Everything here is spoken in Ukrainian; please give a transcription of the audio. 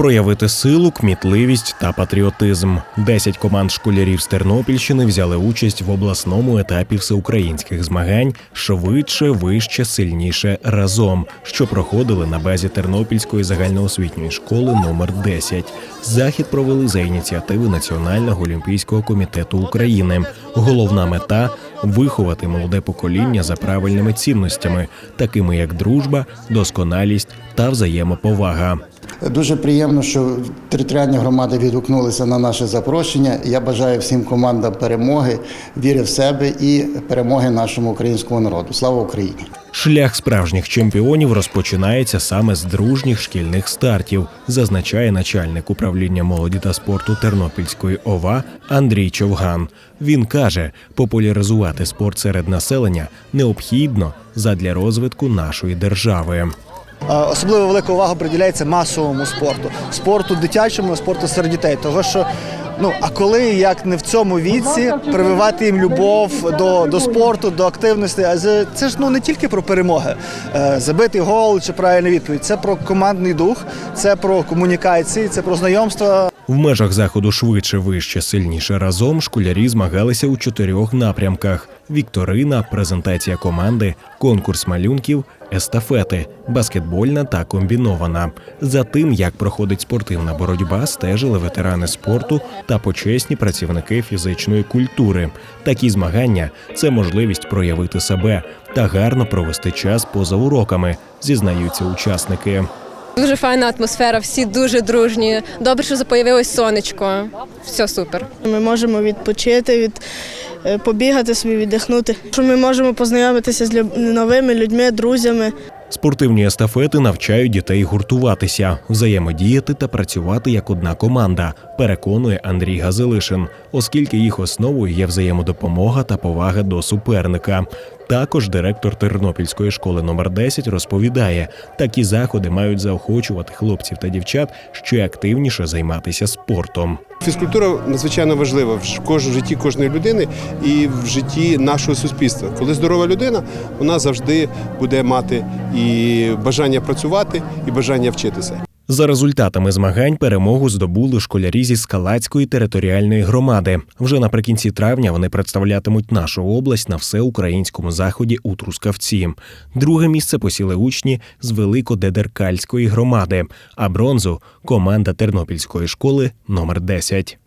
проявити силу, кмітливість та патріотизм. Десять команд школярів з Тернопільщини взяли участь в обласному етапі всеукраїнських змагань швидше, вище, сильніше разом, що проходили на базі Тернопільської загальноосвітньої школи номер 10. Захід провели за ініціативи Національного олімпійського комітету України. Головна мета виховати молоде покоління за правильними цінностями, такими як дружба, досконалість та взаємоповага. Дуже приємно, що територіальні громади відгукнулися на наше запрошення. Я бажаю всім командам перемоги, віри в себе і перемоги нашому українському народу. Слава Україні! Шлях справжніх чемпіонів розпочинається саме з дружніх шкільних стартів, зазначає начальник управління молоді та спорту Тернопільської ОВА Андрій Човган. Він каже, популяризувати спорт серед населення необхідно задля розвитку нашої держави. Е, Особливо велика увага приділяється масовому спорту, спорту дитячому, спорту серед дітей. Того що ну а коли як не в цьому віці прививати їм любов до, до спорту, до активності, а це ж ну не тільки про перемоги, Е, забитий гол чи правильна відповідь. Це про командний дух, це про комунікації, це про знайомства. В межах заходу швидше, вище, сильніше разом школярі змагалися у чотирьох напрямках: вікторина, презентація команди, конкурс малюнків, естафети, баскетбольна та комбінована. За тим, як проходить спортивна боротьба, стежили ветерани спорту та почесні працівники фізичної культури. Такі змагання це можливість проявити себе та гарно провести час поза уроками, зізнаються учасники. Дуже файна атмосфера, всі дуже дружні. Добре, що появилось сонечко. Все супер. Ми можемо відпочити, від, е, побігати собі, віддихнути. Що ми можемо познайомитися з новими людьми, друзями. Спортивні естафети навчають дітей гуртуватися, взаємодіяти та працювати як одна команда, переконує Андрій Газилишин, оскільки їх основою є взаємодопомога та повага до суперника. Також директор Тернопільської школи номер 10 розповідає, такі заходи мають заохочувати хлопців та дівчат ще активніше займатися спортом. Фізкультура надзвичайно важлива в житті кожної людини і в житті нашого суспільства. Коли здорова людина, вона завжди буде мати і бажання працювати, і бажання вчитися. За результатами змагань перемогу здобули школярі зі Скалацької територіальної громади. Вже наприкінці травня вони представлятимуть нашу область на всеукраїнському заході у Трускавці. Друге місце посіли учні з Великодедеркальської громади, а бронзу команда Тернопільської школи номер 10.